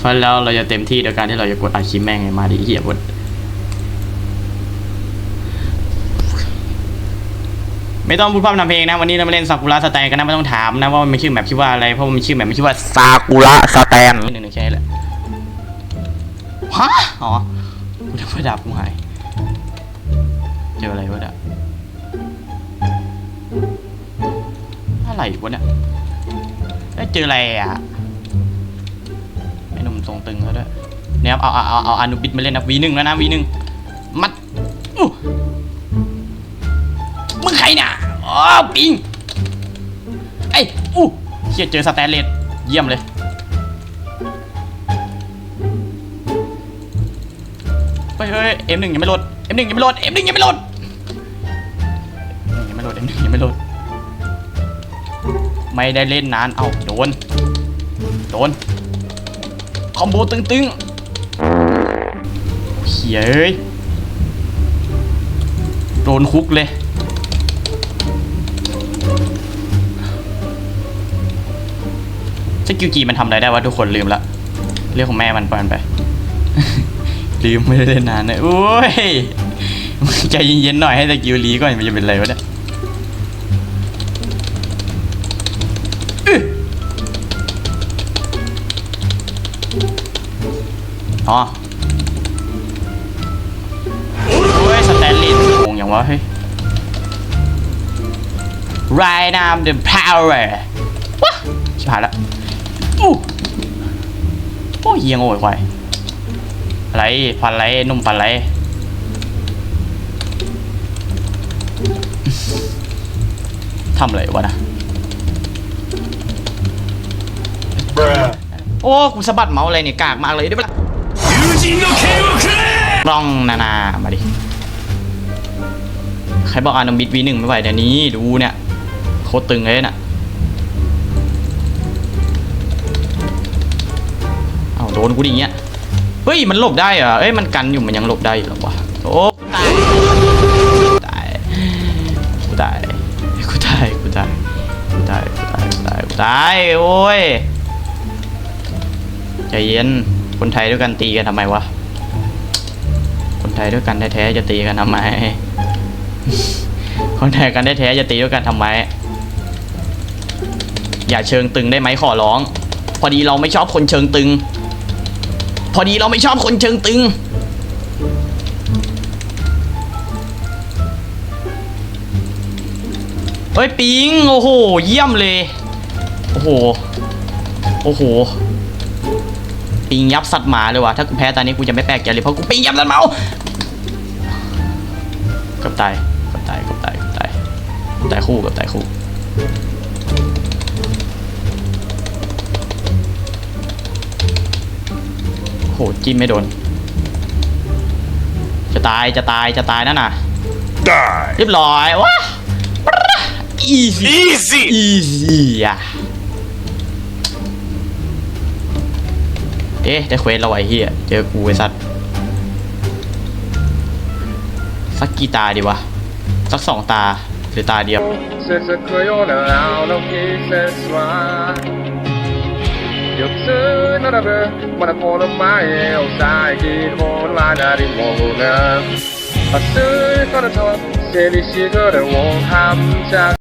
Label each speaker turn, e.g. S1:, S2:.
S1: เพราะแล้วเราจะเต็มที่โดยการที่เราจะกดอาชีพแม่งไงมาดิเหี้ยกดไม่ต้องพูดพร่ำทำเพลงนะ วันนี้เรามาเล่นซากุระสแตนกันนะไม่ต้องถามนะว่ามันชื่อแมปชื่อว่าอะไรเพราะมันชื่อแมปมันชื่อว่า
S2: ซากุระสแตน
S1: หนึ่งหนึ่งแค่นี้แหละฮะอ๋อกูจะประดับกูหายเจออะไรวะเนี่ยอะไรวะเนี่ยเอ้ยเจออะไรอะไอ้หนุ่ม ทรงตึงเขาด้วยเนี่ยครับเอาเอาเอาเอาอนุบิดมาเล่นนะวีหนึ่งแล้วนะวีหนึ่งมัดมึงใครเนี่ยอ๋อปิงไอ้ยอู้เฮียเจอสแตนเลสเยี่ยมเลยเฮ้ยเฮ้ยเอ็มหนึ่งยังไม่โหลดเอ็มหนึ่งยังไม่โหลดเอ็มหนึ่งยังไม่โหลดยังไม่โหลดเอ็มหนึ่งยังไม่โหลดไม่ได้เล่นนาน เอ้าโดน โดน คอมโบตึงๆเฮียเอ้ยโดนคุกเลย สกิลจีมันทำอะไรได้วะทุกคนลืมละ เรื่องของแม่มันปล่อยมันไป ลืมไม่ได้เล่นนานเลยโอ้ยใจเย็นๆหน่อยให้สกิลลีก่อนมันจะเป็นอะไรวะเนี่ย อ๋อโอ้ยสแตนลีย์งงอย่างวะเฮ้ย Right now the power ว้าชิบหายละอู้โอ้ยเยียงโอ้ยควายอะไรฟันไรนุ่มฟันไรทำอะไรวะนะโอ้กูสะบัดเมาส์อะไรเนี่ยกากมากเลยได้ปะล่ะ ลองนานา มาดิ ใครบอกอานุบิดวีหนึ่งไม่ไหวเดี๋ยวนี้ ดูเนี่ย โคตรตึงเลยน่ะ เอาโดนกูดิเงี้ย เฮ้ย มันหลบได้เหรอเอ้ย มันกันอยู่มันยังหลบได้อยู่หรอวะ โอ้ตายกูตายกูตายกูตายกูตายกูตายกูตายกูตายโอ้ยใจเย็น คนไทยด้วยกันตีกันทำไมวะ คนไทยด้วยกันแท้ๆจะตีกันทำไม คนไทยกันแท้ๆจะตีด้วยกันทำไม อย่าเชิงตึงได้ไหมขอร้อง พอดีเราไม่ชอบคนเชิงตึง พอดีเราไม่ชอบคนเชิงตึงเฮ้ยปิงโอ้โห เยี่ยมเลย โอ้โห โอ้โห ปิงยับสัตว์หมาเลยว่ะถ้ากูแพ้ตอนนี้กูจะไม่แปลกใจเลยเพราะกูปิงยับสัตว์หมาเกับตายเกับตายเกับตายเกับตายเกับตายคู่เกับตายคู่โหจิ้มไม่โดน จะตายจะตายจะตายนั่นน่ะ
S2: Die
S1: เรียบร้อยว้าอีซี่
S2: Easy
S1: อีซี่อะ อ๊ะได้เควสเราไว้เหี้ยเจอกูไอ้สัตว์สักกี่ตาดีวะ สักสองตาหรือตาเดียว
S3: เ